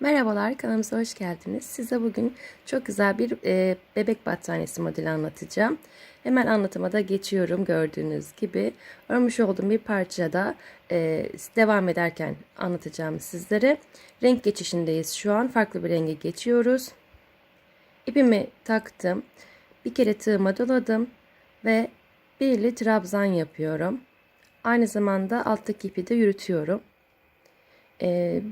Merhabalar, kanalımıza hoş geldiniz. Size bugün çok güzel bir e, bebek battaniyesi modeli anlatacağım. Hemen anlatıma da geçiyorum gördüğünüz gibi. Örmüş olduğum bir parçada e, devam ederken anlatacağım sizlere. Renk geçişindeyiz şu an. Farklı bir renge geçiyoruz. İpimi taktım. Bir kere tığıma doladım ve birli trabzan yapıyorum. Aynı zamanda alttaki ipi de yürütüyorum. Ee,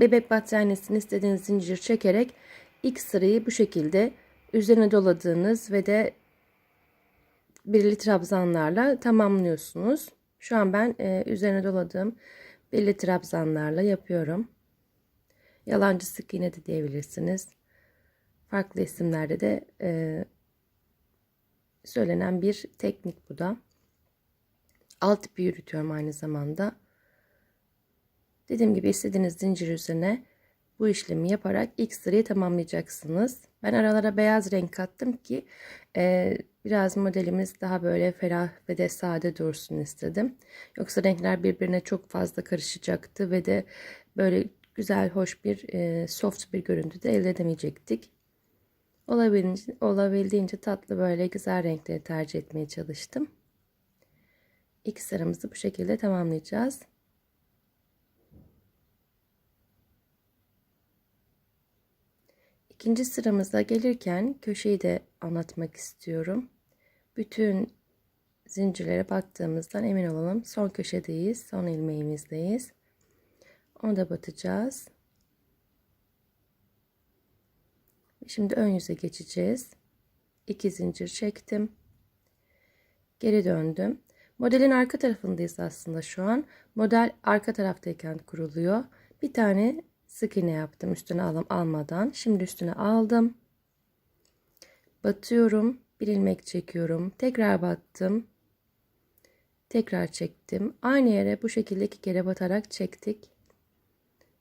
bebek battaniyesini istediğiniz zincir çekerek ilk sırayı bu şekilde üzerine doladığınız ve de birli trabzanlarla tamamlıyorsunuz. Şu an ben e, üzerine doladığım birli trabzanlarla yapıyorum. Yalancı sık iğne de diyebilirsiniz. Farklı isimlerde de e, söylenen bir teknik bu da. Alt ipi yürütüyorum aynı zamanda. Dediğim gibi istediğiniz zincir üzerine bu işlemi yaparak ilk sırayı tamamlayacaksınız. Ben aralara beyaz renk kattım ki e, biraz modelimiz daha böyle ferah ve de sade dursun istedim. Yoksa renkler birbirine çok fazla karışacaktı ve de böyle güzel, hoş bir e, soft bir görüntü de elde edemeyecektik. Olabildiğince, olabildiğince tatlı böyle güzel renkleri tercih etmeye çalıştım. İlk sıramızı bu şekilde tamamlayacağız. İkinci sıramıza gelirken köşeyi de anlatmak istiyorum. Bütün zincirlere battığımızdan emin olalım. Son köşedeyiz. Son ilmeğimizdeyiz. Onu da batacağız. Şimdi ön yüze geçeceğiz. İki zincir çektim. Geri döndüm. Modelin arka tarafındayız aslında şu an. Model arka taraftayken kuruluyor. Bir tane sık iğne yaptım üstüne alım almadan. Şimdi üstüne aldım. Batıyorum. Bir ilmek çekiyorum. Tekrar battım. Tekrar çektim. Aynı yere bu şekilde iki kere batarak çektik.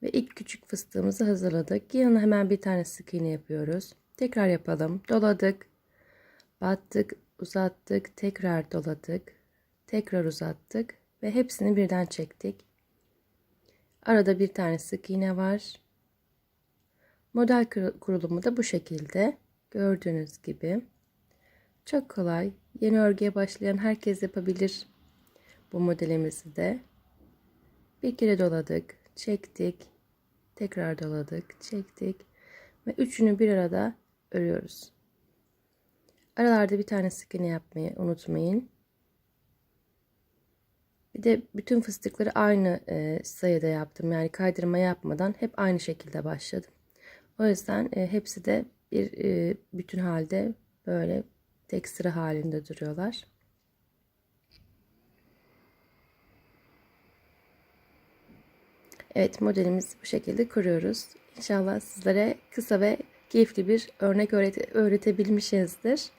Ve ilk küçük fıstığımızı hazırladık. Yanına hemen bir tane sık iğne yapıyoruz. Tekrar yapalım. Doladık. Battık. Uzattık. Tekrar doladık. Tekrar uzattık. Ve hepsini birden çektik. Arada bir tane sık iğne var. Model kurulumu da bu şekilde. Gördüğünüz gibi. Çok kolay. Yeni örgüye başlayan herkes yapabilir bu modelimizi de. Bir kere doladık, çektik, tekrar doladık, çektik ve üçünü bir arada örüyoruz. Aralarda bir tane sık iğne yapmayı unutmayın. Bir de bütün fıstıkları aynı e, sayıda yaptım. Yani kaydırma yapmadan hep aynı şekilde başladım. O yüzden e, hepsi de bir e, bütün halde böyle tek sıra halinde duruyorlar. Evet modelimizi bu şekilde kuruyoruz. İnşallah sizlere kısa ve keyifli bir örnek öğrete, öğretebilmişizdir.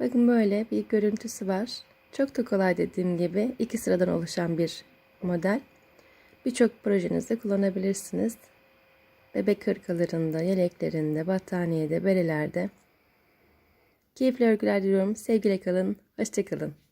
Bakın böyle bir görüntüsü var. Çok da kolay dediğim gibi iki sıradan oluşan bir model. Birçok projenizde kullanabilirsiniz. Bebek hırkalarında, yeleklerinde, battaniyede, berelerde. Keyifli örgüler diliyorum. Sevgiyle kalın. Hoşçakalın.